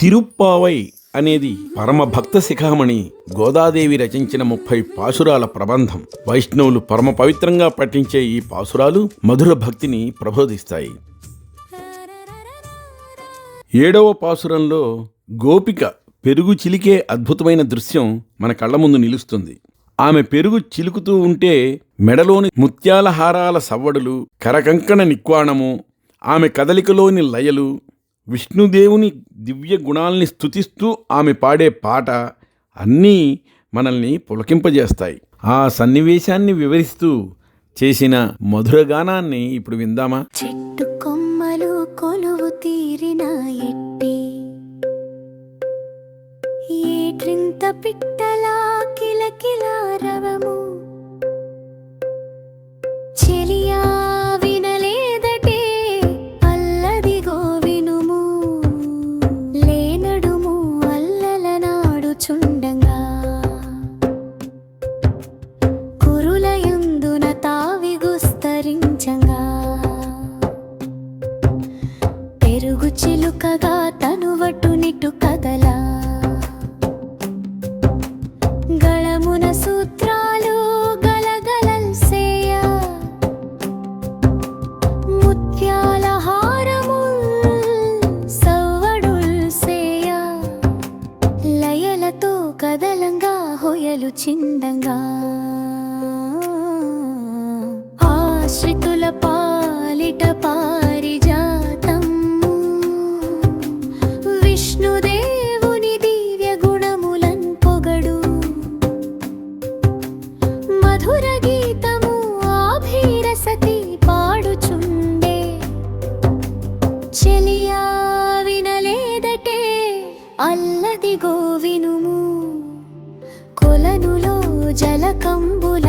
తిరుప్పావై అనేది పరమ భక్త శిఖామణి గోదాదేవి రచించిన ముప్పై పాసురాల ప్రబంధం. వైష్ణవులు పరమ పవిత్రంగా పఠించే ఈ పాసురాలు మధుర భక్తిని ప్రబోధిస్తాయి. ఏడవ పాసురంలో గోపిక పెరుగు చిలికే అద్భుతమైన దృశ్యం మన కళ్ళ ముందు నిలుస్తుంది. ఆమె పెరుగు చిలుకుతూ ఉంటే మెడలోని ముత్యాల హారాల సవ్వడులు కరకంకణ నిక్వాణము ఆమె కదలికలోని లయలు విష్ణుదేవుని దివ్య గుణాల్ని స్తుతిస్తూ ఆమె పాడే పాట అన్నీ మనల్ని పులకింపజేస్తాయి. ఆ సన్నివేశాన్ని వివరిస్తూ చేసిన మధుర గానాన్ని ఇప్పుడు విందామా? చెట్టు కొమ్మలు కొలువు తీరిన ఎట్టి ఏట్రింత తనువటు నిటు కదలా. గళమున సూత్రాలు గలగలల్సేయ ముత్యాల హారము సవ్వడుల్సేయ లయలతో కదలంగా హొయలు చిందంగా. ఆశ్రితుల పాలిట పారిజాతం అల్లదిగో వినుము కొలనులో జలకంబులాడ